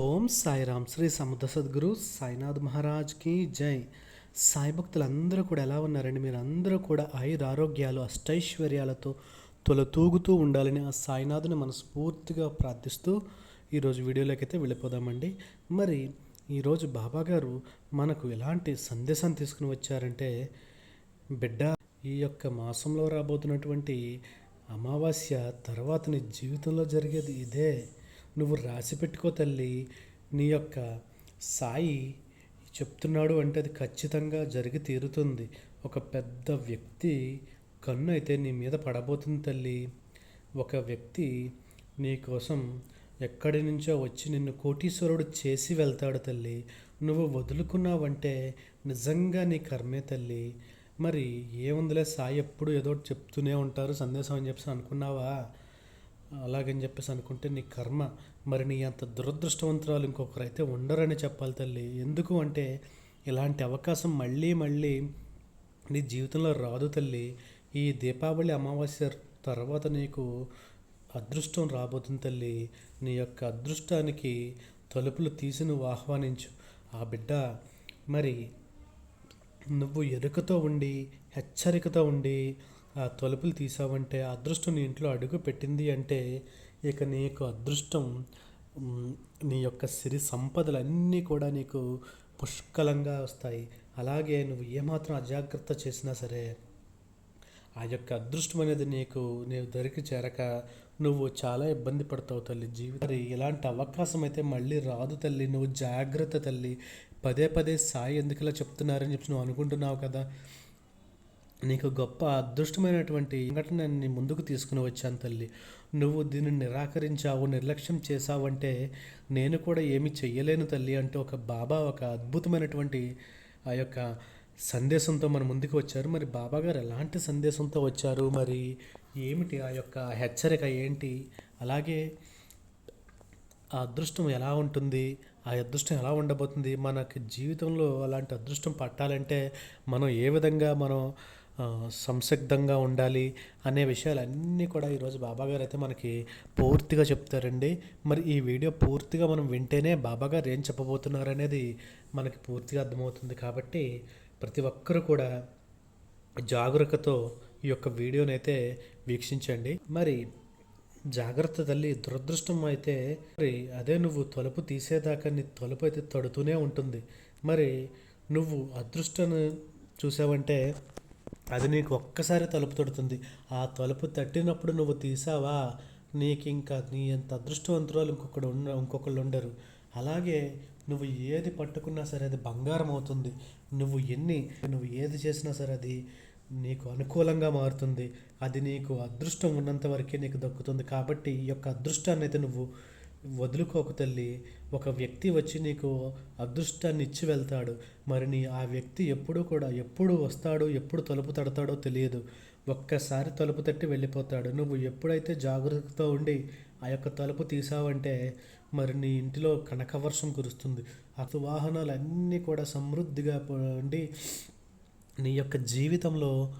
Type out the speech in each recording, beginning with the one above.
ఓం సాయిరామ్. శ్రీ సముద్ర సద్గురు సాయినాథ్ మహారాజ్కి జై. సాయి భక్తులందరూ కూడా ఎలా ఉన్నారండి? మీరు అందరూ కూడా ఆయుర ఆరోగ్యాలు అష్టైశ్వర్యాలతో తొలతూగుతూ ఉండాలని ఆ సాయినాథుని మనస్ఫూర్తిగా ప్రార్థిస్తూ ఈరోజు వీడియోలోకి అయితే వెళ్ళిపోదామండి. మరి ఈరోజు బాబా గారు మనకు ఎలాంటి సందేశం తీసుకుని వచ్చారంటే బిడ్డ ఈ యొక్క మాసంలో రాబోతున్నటువంటి అమావాస్య తర్వాత నీ జీవితంలో జరిగేది ఇదే. నువ్వు రాసి పెట్టుకో తల్లి నీ యొక్క సాయి చెప్తున్నాడు అంటే అది ఖచ్చితంగా జరిగి తీరుతుంది. ఒక పెద్ద వ్యక్తి కన్ను అయితే నీ మీద పడబోతుంది తల్లి. ఒక వ్యక్తి నీ కోసం ఎక్కడి నుంచో వచ్చి నిన్ను కోటీశ్వరుడు చేసి వెళ్తాడు తల్లి. నువ్వు వదులుకున్నావంటే నిజంగా నీ కర్మే తల్లి. మరి ఏముందిలే సాయి ఎప్పుడు ఏదో ఒకటి చెప్తూనే ఉంటారు సందేశం అని చెప్పి అనుకున్నావా? అలాగని చెప్పేసి అనుకుంటే నీ కర్మ మరి నీ అంత దురదృష్టవంతురాలు ఇంకొకరు అయితే ఉండరని చెప్పాలి తల్లి. ఎందుకు అంటే ఇలాంటి అవకాశం మళ్ళీ మళ్ళీ నీ జీవితంలో రాదు తల్లి. ఈ దీపావళి అమావాస్య తర్వాత నీకు అదృష్టం రాబోతుంది తల్లి. నీ యొక్క అదృష్టానికి తలుపులు తీసి నువ్వు ఆహ్వానించు. ఆ బిడ్డ మరి నువ్వు ఎరుకతో ఉండి హెచ్చరికతో ఉండి ఆ తలుపులు తీసావంటే అదృష్టం నీ ఇంట్లో అడుగు పెట్టింది అంటే ఇక నీకు అదృష్టం నీ యొక్క సిరి సంపదలన్నీ కూడా నీకు పుష్కలంగా వస్తాయి. అలాగే నువ్వు ఏమాత్రం అజాగ్రత్త చేసినా సరే ఆ యొక్క అదృష్టం అనేది నీకు నీవు దరికి చేరక నువ్వు చాలా ఇబ్బంది పడతావు తల్లి జీవితం. ఇలాంటి అవకాశం అయితే మళ్ళీ రాదు తల్లి. నువ్వు జాగ్రత్త తల్లి. పదే పదే సాయి ఎందుకులా చెప్తున్నారని చెప్పి నువ్వు అనుకుంటున్నావు కదా. నీకు గొప్ప అదృష్టమైనటువంటి సంఘటన ముందుకు తీసుకుని వచ్చాను తల్లి. నువ్వు దీన్ని నిరాకరించావు నిర్లక్ష్యం చేశావంటే నేను కూడా ఏమి చెయ్యలేను తల్లి అంటే ఒక బాబా ఒక అద్భుతమైనటువంటి ఆ యొక్క సందేశంతో మన ముందుకు వచ్చారు. మరి బాబా గారు ఎలాంటి సందేశంతో వచ్చారు? మరి ఏమిటి ఆ యొక్క హెచ్చరిక ఏంటి? అలాగే ఆ అదృష్టం ఎలా ఉంటుంది? ఆ అదృష్టం ఎలా ఉండబోతుంది? మనకి జీవితంలో అలాంటి అదృష్టం పట్టాలంటే మనం ఏ విధంగా మనం సంసిగ్ధంగా ఉండాలి అనే విషయాలన్నీ కూడా ఈరోజు బాబాగారు అయితే మనకి పూర్తిగా చెప్తారండి. మరి ఈ వీడియో పూర్తిగా మనం వింటేనే బాబాగారు ఏం చెప్పబోతున్నారు అనేది మనకి పూర్తిగా అర్థమవుతుంది. కాబట్టి ప్రతి ఒక్కరూ కూడా జాగ్రత్తతో ఈ యొక్క వీడియోని అయితే వీక్షించండి. మరి జాగ్రత్త తల్లి దురదృష్టం అయితే మరి అదే నువ్వు తలుపు తీసేదాకా నీ తలుపు అయితే తడుతూనే ఉంటుంది. మరి నువ్వు అదృష్టాన్ని చూసావంటే అది నీకు ఒక్కసారి తలుపు తడుతుంది. ఆ తలుపు తట్టినప్పుడు నువ్వు తీసావా? నీకు ఇంకా నీ అంత అదృష్టవంతురాలు ఇంకొకడు ఉన్న ఇంకొకళ్ళు ఉండరు. అలాగే నువ్వు ఏది పట్టుకున్నా సరే అది బంగారం అవుతుంది. నువ్వు ఎన్ని నువ్వు ఏది చేసినా సరే అది నీకు అనుకూలంగా మారుతుంది. అది నీకు అదృష్టం ఉన్నంత వరకే నీకు దక్కుతుంది. కాబట్టి ఈ యొక్క అదృష్టాన్ని అయితే నువ్వు వదులుకోకు తల్లి. ఒక వ్యక్తి వచ్చి నీకు అదృష్టాన్ని ఇచ్చి వెళ్తాడు. మరి నీ ఆ వ్యక్తి ఎప్పుడు కూడా ఎప్పుడు వస్తాడో ఎప్పుడు తలుపు తడతాడో తెలియదు. ఒక్కసారి తలుపు తట్టి వెళ్ళిపోతాడు. నువ్వు ఎప్పుడైతే జాగ్రత్తతో ఉండి ఆ యొక్క తలుపు తీసావంటే మరి నీ ఇంటిలో కనకవర్షం కురుస్తుంది. అటు వాహనాలు అన్నీ కూడా సమృద్ధిగా ఉండి నీ యొక్క జీవితంలో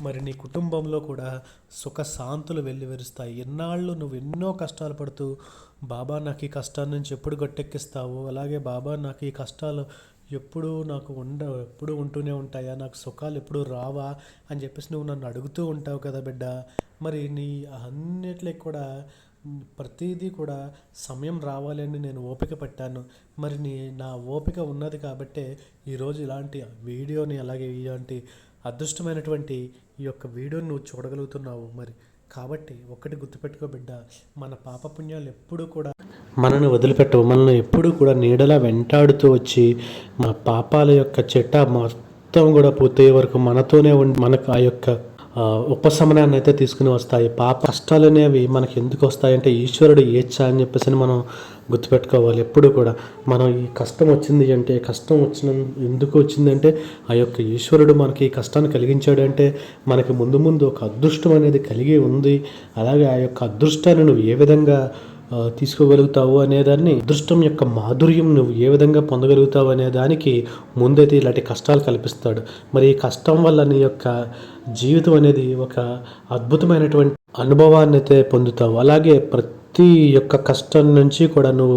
మరి నీ కుటుంబంలో కూడా సుఖ శాంతులు వెళ్ళి ఎన్నాళ్ళు నువ్వు ఎన్నో కష్టాలు పడుతూ బాబా నాకు ఈ కష్టాల నుంచి ఎప్పుడు గట్టెక్కిస్తావు? అలాగే బాబా నాకు ఈ కష్టాలు ఎప్పుడు నాకు ఉండ ఎప్పుడు ఉంటూనే ఉంటాయా? నాకు సుఖాలు ఎప్పుడు రావా? అని చెప్పేసి నువ్వు నన్ను అడుగుతూ ఉంటావు కదా బిడ్డ. మరి నీ అన్నిటికి కూడా ప్రతిదీ కూడా సమయం రావాలని నేను ఓపిక పట్టాను. మరి నీ నా ఓపిక ఉన్నది కాబట్టే ఈరోజు ఇలాంటి వీడియోని అలాగే ఇలాంటి అదృష్టమైనటువంటి ఈ యొక్క వీడియోని నువ్వు చూడగలుగుతున్నావు మరి. కాబట్టి ఒక్కటి గుర్తుపెట్టుకో బిడ్డ మన పాపపుణ్యాలు ఎప్పుడూ కూడా మనను వదిలిపెట్టవు. మనల్ని ఎప్పుడూ కూడా నీడలా వెంటాడుతూ వచ్చి మన పాపాల యొక్క చెట్ట మొత్తం కూడా పూర్తయ్యే వరకు మనతోనే ఉండి మనకు ఆ యొక్క ఉపశమనాన్ని అయితే తీసుకుని వస్తాయి. పాప కష్టాలు అనేవి మనకి ఎందుకు వస్తాయంటే ఈశ్వరుడు ఏచ్చా అని చెప్పేసి అని మనం గుర్తుపెట్టుకోవాలి ఎప్పుడు కూడా. మనం ఈ కష్టం వచ్చింది అంటే కష్టం వచ్చిన ఎందుకు వచ్చిందంటే ఆ యొక్క ఈశ్వరుడు మనకి ఈ కష్టాన్ని కలిగించాడు అంటే మనకి ముందు ముందు ఒక అదృష్టం అనేది కలిగి ఉంది. అలాగే ఆ యొక్క అదృష్టాన్ని నువ్వు ఏ విధంగా తీసుకోగలుగుతావు అనేదాన్ని అదృష్టం యొక్క మాధుర్యం నువ్వు ఏ విధంగా పొందగలుగుతావు అనే దానికి ముందైతే ఇలాంటి కష్టాలు కల్పిస్తాడు. మరి ఈ కష్టం వల్ల నీ యొక్క జీవితం అనేది ఒక అద్భుతమైనటువంటి అనుభవాన్ని అయితే పొందుతావు. అలాగే ప్రతి ప్రతి యొక్క కష్టం నుంచి కూడా నువ్వు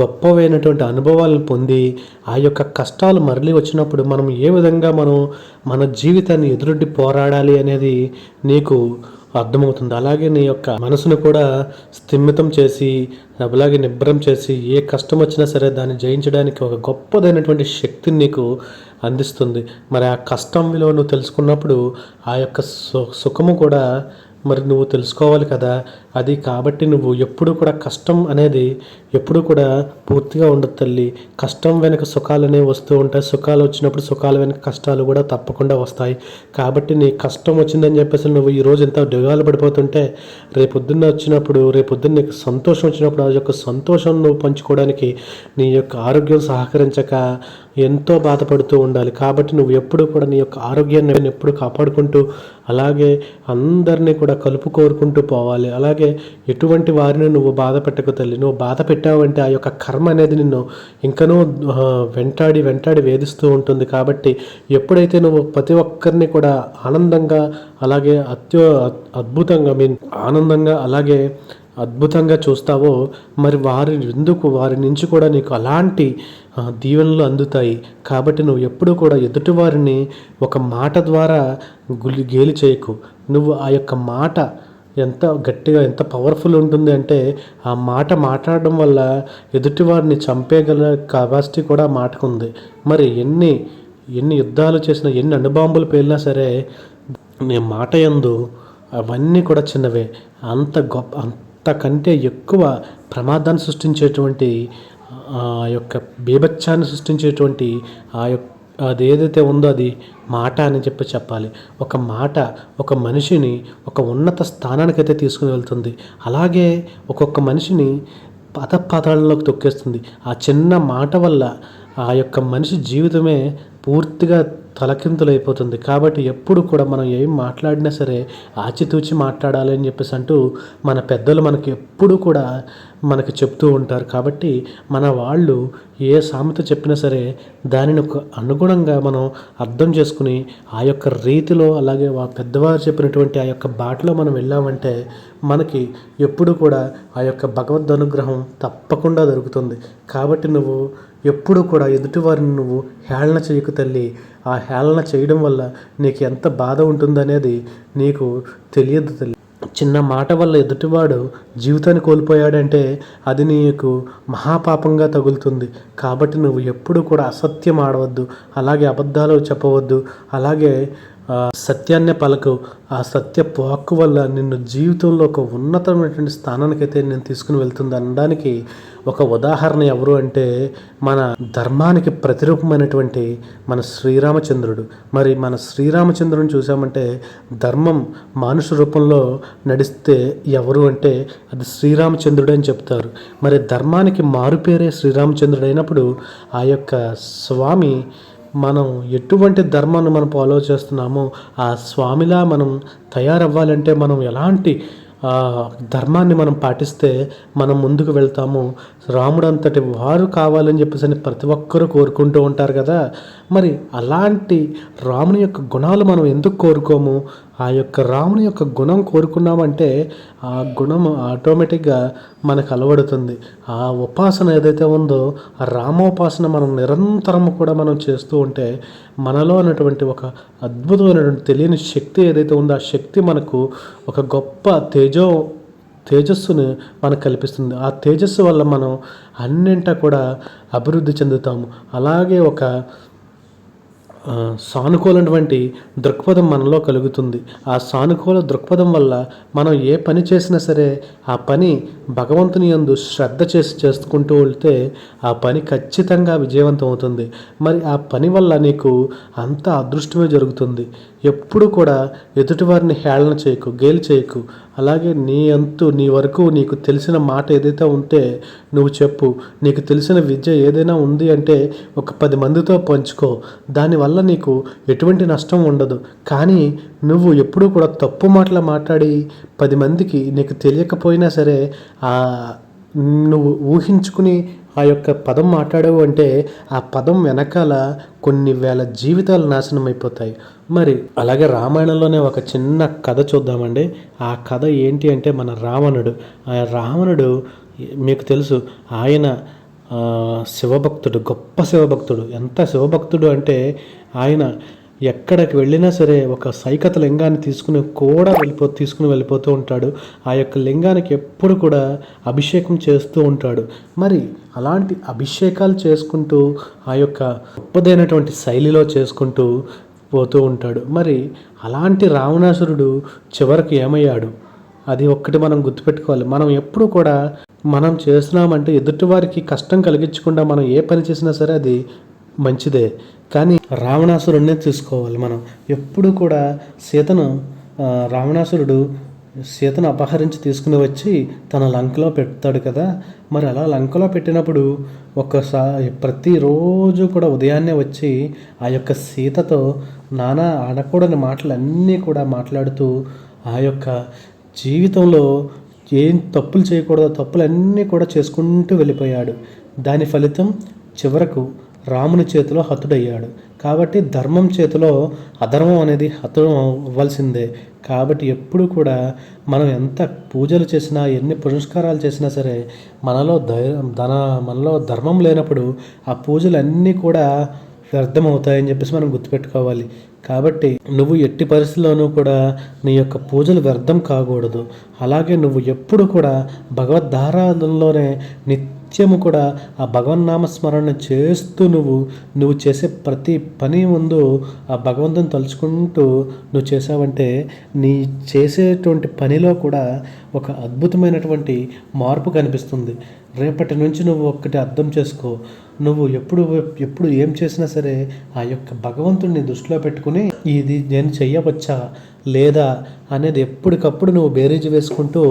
గొప్పవైనటువంటి అనుభవాలను పొంది ఆ యొక్క కష్టాలు మరలి వచ్చినప్పుడు మనం ఏ విధంగా మనం మన జీవితాన్ని ఎదురొడ్డి పోరాడాలి అనేది నీకు అర్థమవుతుంది. అలాగే నీ యొక్క మనసును కూడా స్థిమితం చేసి అలాగే నిబ్బరం చేసి ఏ కష్టం వచ్చినా సరే దాన్ని జయించడానికి ఒక గొప్పదైనటువంటి శక్తిని నీకు అందిస్తుంది. మరి ఆ కష్టం విలువ నువ్వు తెలుసుకున్నప్పుడు ఆ యొక్క సు సుఖము కూడా మరి నువ్వు తెలుసుకోవాలి కదా. అది కాబట్టి నువ్వు ఎప్పుడు కూడా కష్టం అనేది ఎప్పుడు కూడా పూర్తిగా ఉండదు తల్లి. కష్టం వెనుక సుఖాలు అనేవి వస్తూ ఉంటాయి. సుఖాలు వచ్చినప్పుడు సుఖాలు వెనుక కష్టాలు కూడా తప్పకుండా వస్తాయి. కాబట్టి నీ కష్టం వచ్చిందని చెప్పేసి నువ్వు ఈ రోజు ఎంత దిగాలు పడిపోతుంటే రేపొద్దున్న వచ్చినప్పుడు రేపొద్దున్న నీకు సంతోషం వచ్చినప్పుడు ఆ యొక్క సంతోషం నువ్వు పంచుకోవడానికి నీ యొక్క ఆరోగ్యం సహకరించక ఎంతో బాధపడుతూ ఉండాలి. కాబట్టి నువ్వు ఎప్పుడు కూడా నీ యొక్క ఆరోగ్యాన్ని ఎప్పుడు కాపాడుకుంటూ అలాగే అందరినీ కూడా కలుపు కోరుకుంటూ పోవాలి. అలాగే ఎటువంటి వారిని నువ్వు బాధ పెట్టకు తల్లి. నువ్వు బాధ పెట్టావంటే ఆ యొక్క కర్మ అనేది నిన్ను ఇంకనూ వెంటాడి వెంటాడి వేధిస్తూ ఉంటుంది. కాబట్టి ఎప్పుడైతే నువ్వు ప్రతి ఒక్కరిని కూడా ఆనందంగా అలాగే అత్యు అద్భుతంగా మీన్ ఆనందంగా అలాగే అద్భుతంగా చూస్తావో మరి వారి ఎందుకు వారి నుంచి కూడా నీకు అలాంటి దీవెనలు అందుతాయి. కాబట్టి నువ్వు ఎప్పుడూ కూడా ఎదుటివారిని ఒక మాట ద్వారా గులి గేలి చేయకు. నువ్వు ఆ యొక్క మాట ఎంత గట్టిగా ఎంత పవర్ఫుల్ ఉంటుంది అంటే ఆ మాట మాట్లాడడం వల్ల ఎదుటివారిని చంపేగల కెపాసిటీ కూడా మాటకుంది మాటకు ఉంది. మరి ఎన్ని ఎన్ని యుద్ధాలు చేసినా ఎన్ని అణుబాంబులు పేలినా సరే నీ మాట యందు అవన్నీ కూడా చిన్నవే. అంత గొప్ప అంతకంటే ఎక్కువ ప్రమాదాన్ని సృష్టించేటువంటి ఆ యొక్క బీభత్సాన్ని సృష్టించేటువంటి ఆ యొక్క అది ఏదైతే ఉందో అది మాట అని చెప్పి చెప్పాలి. ఒక మాట ఒక మనిషిని ఒక ఉన్నత స్థానానికైతే తీసుకుని వెళ్తుంది. అలాగే ఒక్కొక్క మనిషిని పదపాతాళంలోకి తొక్కేస్తుంది. ఆ చిన్న మాట వల్ల ఆ యొక్క మనిషి జీవితమే పూర్తిగా తలకిందులైపోతుంది. కాబట్టి ఎప్పుడు కూడా మనం ఏం మాట్లాడినా సరే ఆచితూచి మాట్లాడాలి అని చెప్పేసి అంటూ మన పెద్దలు మనకి ఎప్పుడు కూడా మనకి చెప్తూ ఉంటారు. కాబట్టి మన వాళ్ళు ఏ సామెత చెప్పినా సరే దానిని ఒక అనుగుణంగా మనం అర్థం చేసుకుని ఆ యొక్క రీతిలో అలాగే ఆ పెద్దవారు చెప్పినటువంటి ఆ యొక్క బాటలో మనం వెళ్ళామంటే మనకి ఎప్పుడు కూడా ఆ యొక్క భగవద్ అనుగ్రహం తప్పకుండా దొరుకుతుంది. కాబట్టి నువ్వు ఎప్పుడు కూడా ఎదుటివారిని నువ్వు హేళన చేయకు తల్లి. ఆ హేళన చేయడం వల్ల నీకు ఎంత బాధ ఉంటుందనేది నీకు తెలియదు తల్లి. చిన్న మాట వల్ల ఎదుటివాడు జీవితాన్ని కోల్పోయాడంటే అది నీకు మహాపాపంగా తగులుతుంది. కాబట్టి నువ్వు ఎప్పుడు కూడా అసత్యం ఆడవద్దు. అలాగే అబద్ధాలు చెప్పవద్దు. అలాగే ఆ, సత్యాన్నే పలకు. ఆ సత్య వాక్కు వల్ల నిన్ను జీవితంలో ఒక ఉన్నతమైనటువంటి స్థానానికైతే నేను తీసుకుని వెళ్తుంది అనడానికి ఒక ఉదాహరణ ఎవరు అంటే మన ధర్మానికి ప్రతిరూపమైనటువంటి మన శ్రీరామచంద్రుడు. మరి మన శ్రీరామచంద్రుని చూసామంటే ధర్మం మానుష రూపంలో నడిస్తే ఎవరు అంటే అది శ్రీరామచంద్రుడు అని చెప్తారు. మరి ధర్మానికి మారుపేరే శ్రీరామచంద్రుడు అయినప్పుడు ఆ యొక్క స్వామి మనం ఎటువంటి ధర్మాన్ని మనం ఫాలో చేస్తున్నామో ఆ స్వామిలా మనం తయారవ్వాలంటే మనం ఎలాంటి ధర్మాన్ని మనం పాటిస్తే మనం ముందుకు వెళ్తాము రాముడు అంతటి వారు కావాలని చెప్పేసి అని ప్రతి ఒక్కరూ కోరుకుంటూ ఉంటారు కదా. మరి అలాంటి రాముని యొక్క గుణాలు మనం ఎందుకు కోరుకోము? ఆ యొక్క రాముని యొక్క గుణం కోరుకున్నామంటే ఆ గుణం ఆటోమేటిక్గా మనకు అలవడుతుంది. ఆ ఉపాసన ఏదైతే ఉందో ఆ రామోపాసన మనం నిరంతరం కూడా మనం చేస్తూ ఉంటే మనలో ఉన్నటువంటి ఒక అద్భుతమైనటువంటి తెలియని శక్తి ఏదైతే ఉందో ఆ శక్తి మనకు ఒక గొప్ప తేజో తేజస్సును మనకు కల్పిస్తుంది. ఆ తేజస్సు వల్ల మనం అన్నింటా కూడా అభివృద్ధి చెందుతాము. అలాగే ఒక సానుకూలటువంటి దృక్పథం మనలో కలుగుతుంది. ఆ సానుకూల దృక్పథం వల్ల మనం ఏ పని చేసినా సరే ఆ పని భగవంతుని యందు శ్రద్ధ చేసి చేసుకుంటూ వెళ్తే ఆ పని ఖచ్చితంగా విజయవంతం అవుతుంది. మరి ఆ పని వల్ల నీకు అంత అదృష్టమే జరుగుతుంది. ఎప్పుడు కూడా ఎదుటివారిని హేళన చేయకు గేలి చేయకు. అలాగే నీ అంతు నీ వరకు నీకు తెలిసిన మాట ఏదైతే ఉంటే నువ్వు చెప్పు. నీకు తెలిసిన విద్య ఏదైనా ఉంది అంటే ఒక పది మందితో పంచుకో. దానివల్ల నీకు ఎటువంటి నష్టం ఉండదు. కానీ నువ్వు ఎప్పుడూ కూడా తప్పు మాటలు మాట్లాడి పది మందికి నీకు తెలియకపోయినా సరే ఆ నువ్వు ఊహించుకుని ఆ యొక్క పదం మాట్లాడావు అంటే ఆ పదం వెనకాల కొన్ని వేల జీవితాలు నాశనం అయిపోతాయి మరి అలాగే రామాయణంలోనే ఒక చిన్న కథ చూద్దామండి. ఆ కథ ఏంటి అంటే మన రావణుడు. ఆ రావణుడు మీకు తెలుసు ఆయన శివభక్తుడు గొప్ప శివభక్తుడు. ఎంత శివభక్తుడు అంటే ఆయన ఎక్కడికి వెళ్ళినా సరే ఒక సైకత లింగాన్ని తీసుకుని కూడా వెళ్ళిపో తీసుకుని వెళ్ళిపోతూ ఉంటాడు. ఆ యొక్క లింగానికి ఎప్పుడు కూడా అభిషేకం చేస్తూ ఉంటాడు. మరి అలాంటి అభిషేకాలు చేసుకుంటూ ఆ యొక్క గొప్పదైనటువంటి శైలిలో చేసుకుంటూ పోతూ ఉంటాడు. మరి అలాంటి రావణాసురుడు చివరికి ఏమయ్యాడు? అది ఒక్కటి మనం గుర్తుపెట్టుకోవాలి. మనం ఎప్పుడు కూడా మనం చేస్తున్నామంటే ఎదుటివారికి కష్టం కలిగించకుండా మనం ఏ పని చేసినా సరే అది మంచిదే. కానీ రావణాసురుడినే తీసుకోవాలి మనం. ఎప్పుడు కూడా సీతను రావణాసురుడు సీతను అపహరించి తీసుకుని వచ్చి తన లంకలో పెడతాడు కదా. మరి అలా లంకలో పెట్టినప్పుడు ఒక్కసారి ప్రతిరోజు కూడా ఉదయాన్నే వచ్చి ఆ యొక్క సీతతో నానా ఆడకూడని మాటలన్నీ కూడా మాట్లాడుతూ ఆ యొక్క జీవితంలో ఏం తప్పులు చేయకూడదో తప్పులన్నీ కూడా చేసుకుంటూ వెళ్ళిపోయాడు. దాని ఫలితం చివరకు రాముని చేతిలో హతుడయ్యాడు. కాబట్టి ధర్మం చేతిలో అధర్మం అనేది హతుడం అవ్వాల్సిందే. కాబట్టి ఎప్పుడు కూడా మనం ఎంత పూజలు చేసినా ఎన్ని పురస్కారాలు చేసినా సరే మనలో ధన మనలో ధర్మం లేనప్పుడు ఆ పూజలన్నీ కూడా వ్యర్థమవుతాయని చెప్పేసి మనం గుర్తుపెట్టుకోవాలి. కాబట్టి నువ్వు ఎట్టి పరిస్థితుల్లోనూ కూడా నీ యొక్క పూజలు వ్యర్థం కాకూడదు. అలాగే నువ్వు ఎప్పుడు కూడా భగవద్ధారాధనలోనే నిత్యము కూడా ఆ భగవన్ స్మరణ చేస్తూ నువ్వు నువ్వు చేసే ప్రతి పని ముందు ఆ భగవంతుని తలుచుకుంటూ నువ్వు చేసావంటే నీ చేసేటువంటి పనిలో కూడా ఒక అద్భుతమైనటువంటి మార్పు కనిపిస్తుంది. రేపటి నుంచి నువ్వు ఒక్కటి అర్థం చేసుకో. నువ్వు ఎప్పుడు ఎప్పుడు ఏం చేసినా సరే ఆ యొక్క భగవంతుడిని దృష్టిలో పెట్టుకుని ఇది నేను చెయ్యవచ్చా లేదా అనేది ఎప్పటికప్పుడు నువ్వు బేరీజు వేసుకుంటూ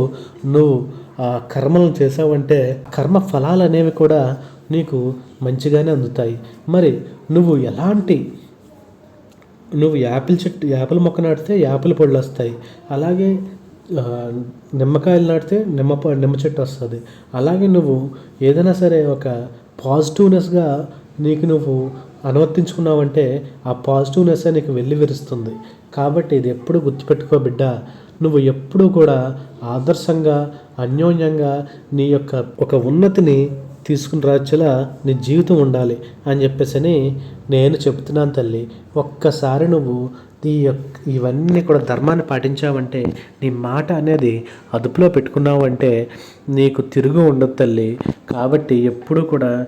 నువ్వు ఆ కర్మలను చేసావంటే కర్మ ఫలాలు అనేవి కూడా నీకు మంచిగానే అందుతాయి. మరి నువ్వు ఎలాంటి నువ్వు యాపిల్ చెట్టు యాపిల్ మొక్క నాటితే యాపిల్ పళ్ళు వస్తాయి. అలాగే నిమ్మకాయలు నాటితే నిమ్మ నిమ్మ చెట్టు వస్తుంది. అలాగే నువ్వు ఏదైనా సరే ఒక పాజిటివ్నెస్గా నీకు నువ్వు అనువర్తించుకున్నావంటే ఆ పాజిటివ్నెస్ నీకు వెళ్ళి విరుస్తుంది. కాబట్టి ఇది ఎప్పుడు గుర్తుపెట్టుకో బిడ్డ. నువ్వు ఎప్పుడూ కూడా ఆదర్శంగా అన్యోన్యంగా నీ యొక్క ఒక ఉన్నతిని తీసుకుని రాచేలా నీ జీవితం ఉండాలి అని చెప్పేసి నేను చెప్తున్నాను తల్లి. ఒక్కసారి నువ్వు ఈ యొక్క ఇవన్నీ కూడా ధర్మాన్ని పాటించావంటే నీ మాట అనేది అదుపులో పెట్టుకున్నావంటే నీకు తిరుగు ఉండదు తల్లి. కాబట్టి ఎప్పుడు కూడా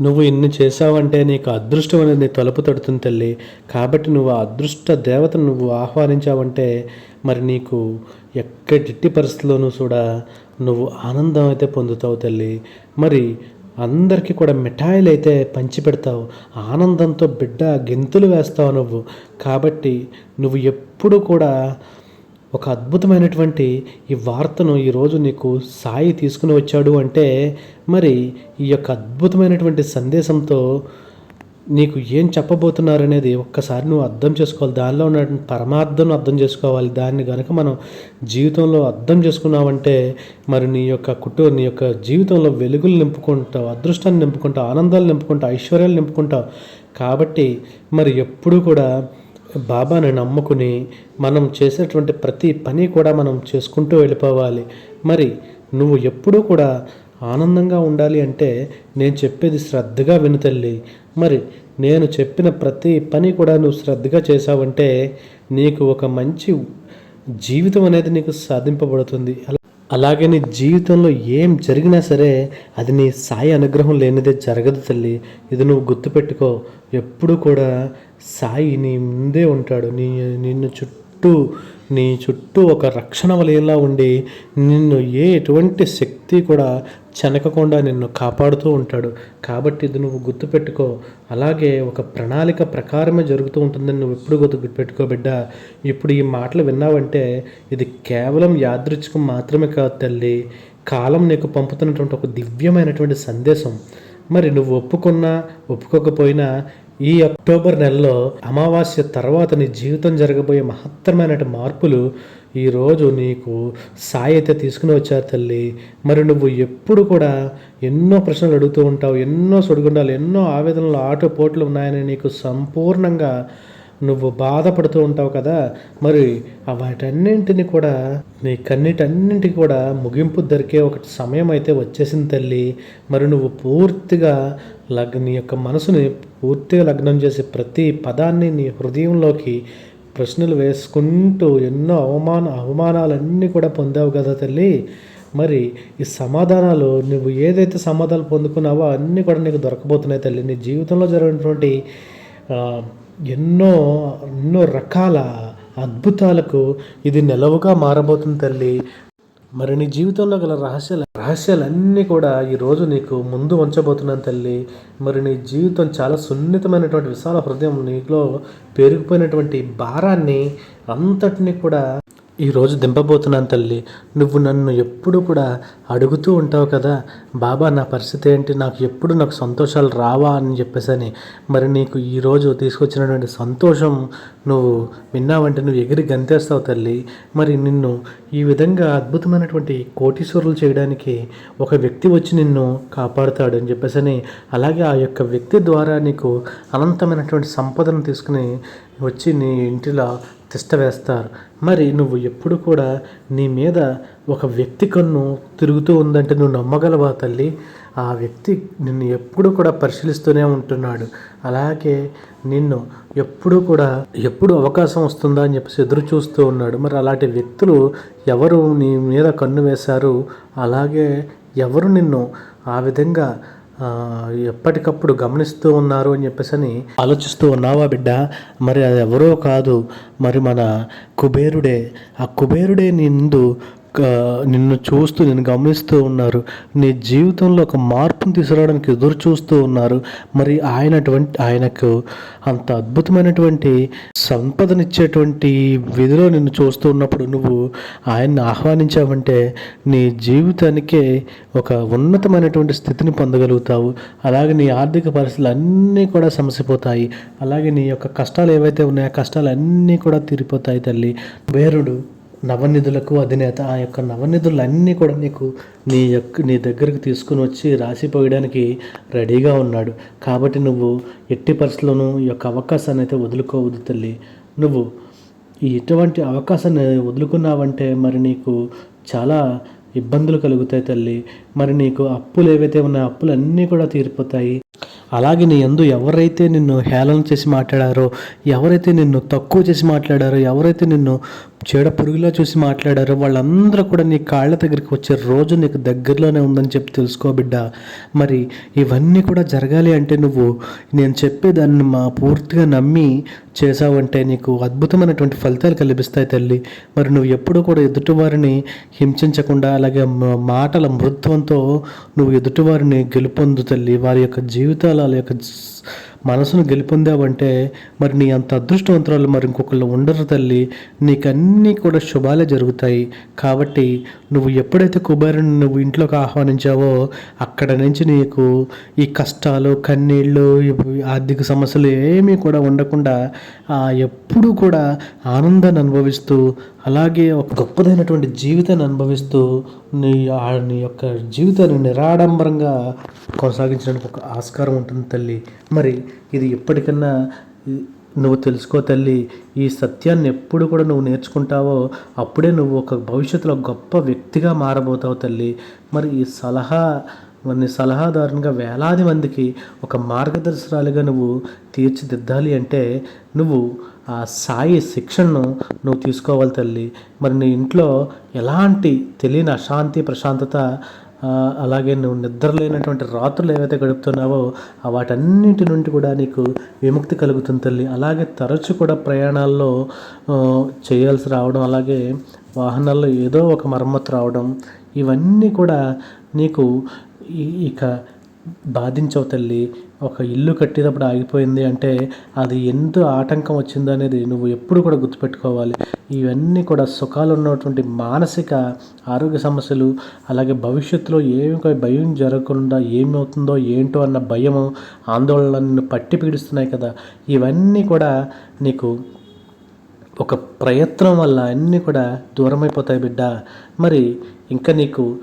నువ్వు ఇన్ని చేసావంటే నీకు అదృష్టం అనేది నీ తలుపు తడుతుంది తల్లి. కాబట్టి నువ్వు ఆ అదృష్ట దేవతను నువ్వు ఆహ్వానించావంటే మరి నీకు ఎక్కడిట్టి పరిస్థితుల్లోనూ కూడా నువ్వు ఆనందం అయితే పొందుతావు తల్లి. మరి అందరికీ కూడా మిఠాయిలు అయితే పంచి పెడతావు ఆనందంతో బిడ్డ గెంతులు వేస్తావు నువ్వు. కాబట్టి నువ్వు ఎప్పుడు కూడా ఒక అద్భుతమైనటువంటి ఈ వార్తను ఈరోజు నీకు సాయి తీసుకుని వచ్చాడు అంటే మరి ఈ యొక్క అద్భుతమైనటువంటి సందేశంతో నీకు ఏం చెప్పబోతున్నారు అనేది ఒక్కసారి నువ్వు అర్థం చేసుకోవాలి. దానిలో ఉన్న పరమార్థం అర్థం చేసుకోవాలి. దాన్ని కనుక మనం జీవితంలో అర్థం చేసుకున్నావంటే మరి నీ యొక్క కుటుంబ నీ యొక్క జీవితంలో వెలుగులు నింపుకుంటావు అదృష్టాన్ని నింపుకుంటావు ఆనందాలు నింపుకుంటావు ఐశ్వర్యాలు నింపుకుంటావు. కాబట్టి మరి ఎప్పుడూ కూడా బాబాని నమ్ముకుని మనం చేసేటువంటి ప్రతి పని కూడా మనం చేసుకుంటూ వెళ్ళిపోవాలి. మరి నువ్వు ఎప్పుడూ కూడా ఆనందంగా ఉండాలి అంటే నేను చెప్పేది శ్రద్ధగా విను తల్లి. మరి నేను చెప్పిన ప్రతి పని కూడా నువ్వు శ్రద్ధగా చేసావంటే నీకు ఒక మంచి జీవితం అనేది నీకు సాధింపబడుతుంది. అలాగే నీ జీవితంలో ఏం జరిగినా సరే అది నీ సాయి అనుగ్రహం లేనిదే జరగదు తల్లి. ఇది నువ్వు గుర్తుపెట్టుకో. ఎప్పుడు కూడా సాయి నీ ముందే ఉంటాడు. నీ నిన్ను చుట్టూ నీ చుట్టూ ఒక రక్షణ వలయంలా ఉండి నిన్ను ఏ ఎటువంటి శక్తి కూడా చెనకకుండా నిన్ను కాపాడుతూ ఉంటాడు. కాబట్టి ఇది నువ్వు గుర్తుపెట్టుకో. అలాగే ఒక ప్రణాళిక ప్రకారమే జరుగుతూ ఉంటుందని నువ్వు ఎప్పుడు గుర్తుపెట్టుకో బిడ్డ. ఇప్పుడు ఈ మాటలు విన్నావంటే ఇది కేవలం యాదృచ్ఛికం మాత్రమే కాదు తల్లి. కాలం నీకు పంపుతున్నటువంటి ఒక దివ్యమైనటువంటి సందేశం. మరి నువ్వు ఒప్పుకున్నా ఒప్పుకోకపోయినా ఈ అక్టోబర్ నెలలో అమావాస్య తర్వాత నీ జీవితం జరగబోయే మహత్తరమైన మార్పులు ఈరోజు నీకు సాయి అయితే తీసుకుని వచ్చారు తల్లి. మరి నువ్వు ఎప్పుడు కూడా ఎన్నో ప్రశ్నలు అడుగుతూ ఉంటావు ఎన్నో సొడుగుండాలు ఎన్నో ఆవేదనలు ఆటోపోట్లు ఉన్నాయని నీకు సంపూర్ణంగా నువ్వు బాధపడుతూ ఉంటావు కదా. మరి వాటన్నింటిని కూడా నీ కన్నిటన్నింటికి కూడా ముగింపు దొరికే ఒక సమయం అయితే వచ్చేసింది తల్లి. మరి నువ్వు పూర్తిగా లగ్ నీ యొక్క మనసుని పూర్తిగా లగ్నం చేసి ప్రతి పదాన్ని నీ హృదయంలోకి ప్రశ్నలు వేసుకుంటూ ఎన్నో అవమాన అవమానాలన్నీ కూడా పొందావు కదా తల్లి? మరి ఈ సమాధానాలు నువ్వు ఏదైతే సమాధానాలు పొందుకున్నావో అన్నీ కూడా నీకు దొరకబోతున్నాయి తల్లి. నీ జీవితంలో జరిగినటువంటి ఎన్నో ఎన్నో రకాల అద్భుతాలకు ఇది నిలవుగా మారబోతుంది తల్లి. మరి నీ జీవితంలో గల రహస్యాలు రహస్యాలన్నీ కూడా ఈరోజు నీకు ముందు ఉంచబోతున్నాను తల్లి. మరి నీ జీవితం చాలా సున్నితమైనటువంటి విశాల హృదయం నీలో పేరుకుపోయినటువంటి భారాన్ని అంతటిని కూడా ఈరోజు దింపబోతున్నాను తల్లి. నువ్వు నన్ను ఎప్పుడు కూడా అడుగుతూ ఉంటావు కదా బాబా నా పరిస్థితి ఏంటి? నాకు ఎప్పుడు నాకు సంతోషాలు రావా? అని చెప్పేసని. మరి నీకు ఈరోజు తీసుకొచ్చినటువంటి సంతోషం నువ్వు విన్నావంటే నువ్వు ఎగిరి గంతేస్తావు తల్లి. మరి నిన్ను ఈ విధంగా అద్భుతమైనటువంటి కోటీశ్వరులు చేయడానికి ఒక వ్యక్తి వచ్చి నిన్ను కాపాడుతాడు అని చెప్పేసని అలాగే ఆ యొక్క వ్యక్తి ద్వారా నీకు అనంతమైనటువంటి సంపదను తీసుకుని వచ్చి నీ ఇంటిలో తిష్ట వేస్తారు మరి నువ్వు ఎప్పుడు కూడా నీ మీద ఒక వ్యక్తి కన్ను తిరుగుతూ ఉందంటే నువ్వు నమ్మగలవా తల్లి? ఆ వ్యక్తి నిన్ను ఎప్పుడు కూడా పరిశీలిస్తూనే ఉంటున్నాడు. అలాగే నిన్ను ఎప్పుడు కూడా ఎప్పుడు అవకాశం వస్తుందా అని చెప్పేసి ఎదురు చూస్తూ ఉన్నాడు. మరి అలాంటి వ్యక్తులు ఎవరు నీ మీద కన్ను వేశారు? అలాగే ఎవరు నిన్ను ఆ విధంగా ఎప్పటికప్పుడు గమనిస్తూ ఉన్నారు అని చెప్పేసి అని ఆలోచిస్తూ ఉన్నావా బిడ్డ? మరి అది ఎవరో కాదు. మరి మన కుబేరుడే ఆ కుబేరుడే నిందు నిన్ను చూస్తూ నేను గమనిస్తూ ఉన్నారు. నీ జీవితంలో ఒక మార్పును తీసుకురావడానికి ఎదురు చూస్తూ ఉన్నారు. మరి ఆయనటువంటి ఆయనకు అంత అద్భుతమైనటువంటి సంపదనిచ్చేటువంటి విధిలో నిన్ను చూస్తూ ఉన్నప్పుడు నువ్వు ఆయన్ని ఆహ్వానించావంటే నీ జీవితానికే ఒక ఉన్నతమైనటువంటి స్థితిని పొందగలుగుతావు. అలాగే నీ ఆర్థిక పరిస్థితులు అన్నీ కూడా సమసిపోతాయి. అలాగే నీ యొక్క కష్టాలు ఏవైతే ఉన్నాయో ఆ కష్టాలన్నీ కూడా తీరిపోతాయి తల్లి. వేరుడు నవనిధులకు అధినేత. ఆ యొక్క నవనిధులన్నీ కూడా నీకు నీ యొక్క నీ దగ్గరికి తీసుకుని వచ్చి రాసిపోయడానికి రెడీగా ఉన్నాడు. కాబట్టి నువ్వు ఎట్టి పరిస్థితుల్లోనూ ఈ యొక్క అవకాశాన్ని అయితే వదులుకోవద్దు తల్లి. నువ్వు ఇటువంటి అవకాశాన్ని వదులుకున్నావంటే మరి నీకు చాలా ఇబ్బందులు కలుగుతాయి తల్లి. మరి నీకు అప్పులు ఏవైతే ఉన్నాయో అప్పులు అన్నీ కూడా తీరిపోతాయి. అలాగే నీ ఎందు ఎవరైతే నిన్ను హేళన చేసి మాట్లాడారో ఎవరైతే నిన్ను తక్కువ చేసి మాట్లాడారో ఎవరైతే నిన్ను చీడ పురుగులా చూసి మాట్లాడారో. వాళ్ళందరూ కూడా నీ కాళ్ళ దగ్గరికి వచ్చే రోజు నీకు దగ్గరలోనే ఉందని చెప్పి తెలుసుకో బిడ్డ. మరి ఇవన్నీ కూడా జరగాలి అంటే నువ్వు నేను చెప్పేదాన్ని మా పూర్తిగా నమ్మి చేసావంటే నీకు అద్భుతమైనటువంటి ఫలితాలు కల్పిస్తాయి తల్లి. మరి నువ్వు ఎప్పుడూ కూడా ఎదుటివారిని హింసించకుండా అలాగే మాటల మృత్వంతో నువ్వు ఎదుటివారిని గెలుపొందు తల్లి. వారి యొక్క జీవితాల యొక్క మనసును గెలుపొందావంటే మరి నీ అంత అదృష్టవంతురాలు మరి ఇంకొకళ్ళు ఉండరు తల్లి. నీకన్నీ కూడా శుభాలే జరుగుతాయి. కాబట్టి నువ్వు ఎప్పుడైతే కుబేరుని నువ్వు ఇంట్లోకి ఆహ్వానించావో అక్కడ నుంచి నీకు ఈ కష్టాలు కన్నీళ్ళు ఆర్థిక సమస్యలు ఏమీ కూడా ఉండకుండా ఎప్పుడూ కూడా ఆనందాన్ని అనుభవిస్తూ అలాగే ఒక గొప్పదైనటువంటి జీవితాన్ని అనుభవిస్తూ నీ నీ యొక్క జీవితాన్ని నిరాడంబరంగా కొనసాగించడానికి ఒక ఆస్కారం ఉంటుంది తల్లి. మరి ఇది ఎప్పటికన్నా నువ్వు తెలుసుకో తల్లి ఈ సత్యాన్ని ఎప్పుడు కూడా నువ్వు నేర్చుకుంటావో అప్పుడే నువ్వు ఒక భవిష్యత్తులో గొప్ప వ్యక్తిగా మారబోతావు తల్లి. మరి ఈ సలహా మరి సలహాదారునిగా వేలాది మందికి ఒక మార్గదర్శరాలుగా నువ్వు తీర్చిదిద్దాలి అంటే నువ్వు ఆ సాయి శిక్షణను నువ్వు తీసుకోవాలి తల్లి. మరి నీ ఇంట్లో ఎలాంటి తెలియని అశాంతి ప్రశాంతత అలాగే నువ్వు నిద్రలేనటువంటి రాత్రులు ఏవైతే గడుపుతున్నావో వాటన్నిటి వాటన్నింటి నుండి కూడా నీకు విముక్తి కలుగుతుంది తల్లి. అలాగే తరచు కూడా ప్రయాణాల్లో చేయాల్సి రావడం అలాగే వాహనాల్లో ఏదో ఒక మరమ్మతు రావడం ఇవన్నీ కూడా నీకు ఇక బాధించవు తల్లి ఒక ఇల్లు కట్టేటప్పుడు ఆగిపోయింది అంటే అది ఎంత ఆటంకం వచ్చింది అనేది నువ్వు ఎప్పుడు కూడా గుర్తుపెట్టుకోవాలి. ఇవన్నీ కూడా సుఖాలు ఉన్నటువంటి మానసిక ఆరోగ్య సమస్యలు అలాగే భవిష్యత్తులో ఏమి భయం జరగకుండా ఏమవుతుందో ఏంటో అన్న భయము ఆందోళన నిన్ను పట్టి పీడిస్తున్నాయి కదా. ఇవన్నీ కూడా నీకు ఒక ప్రయత్నం వల్ల అన్నీ కూడా దూరమైపోతాయి బిడ్డ. మరి ఇంకా నీకు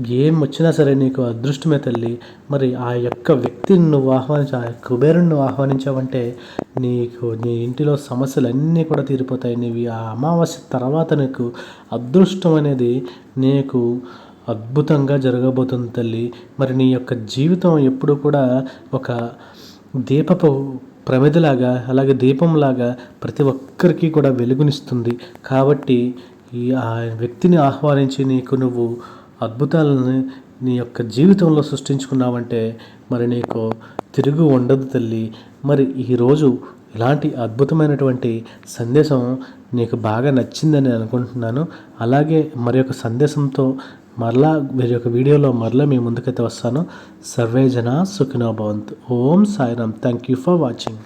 ఏం వచ్చినా సరే నీకు అదృష్టమే తల్లి. మరి ఆ యొక్క వ్యక్తిని నువ్వు ఆహ్వానించ ఆ కుబేరుని నువ్వు ఆహ్వానించావంటే నీకు నీ ఇంటిలో సమస్యలు అన్నీ కూడా తీరిపోతాయి. నీవి ఆ అమావాస్య తర్వాత నీకు అదృష్టం అనేది నీకు అద్భుతంగా జరగబోతుంది తల్లి. మరి నీ యొక్క జీవితం ఎప్పుడు కూడా ఒక దీపపు ప్రమిదలాగా అలాగే దీపంలాగా ప్రతి ఒక్కరికి కూడా వెలుగునిస్తుంది. కాబట్టి ఈ ఆ వ్యక్తిని ఆహ్వానించి నీకు నువ్వు అద్భుతాలను నీ యొక్క జీవితంలో సృష్టించుకున్నావంటే మరి నీకు తిరుగు ఉండదు తల్లి. మరి ఈరోజు ఇలాంటి అద్భుతమైనటువంటి సందేశం నీకు బాగా నచ్చిందని అనుకుంటున్నాను. అలాగే మరి యొక్క సందేశంతో మరలా వేరే యొక్క వీడియోలో మరలా మీ ముందుకైతే వస్తాను. సర్వే జన సుఖినో ఓం Sairam. Thank you for watching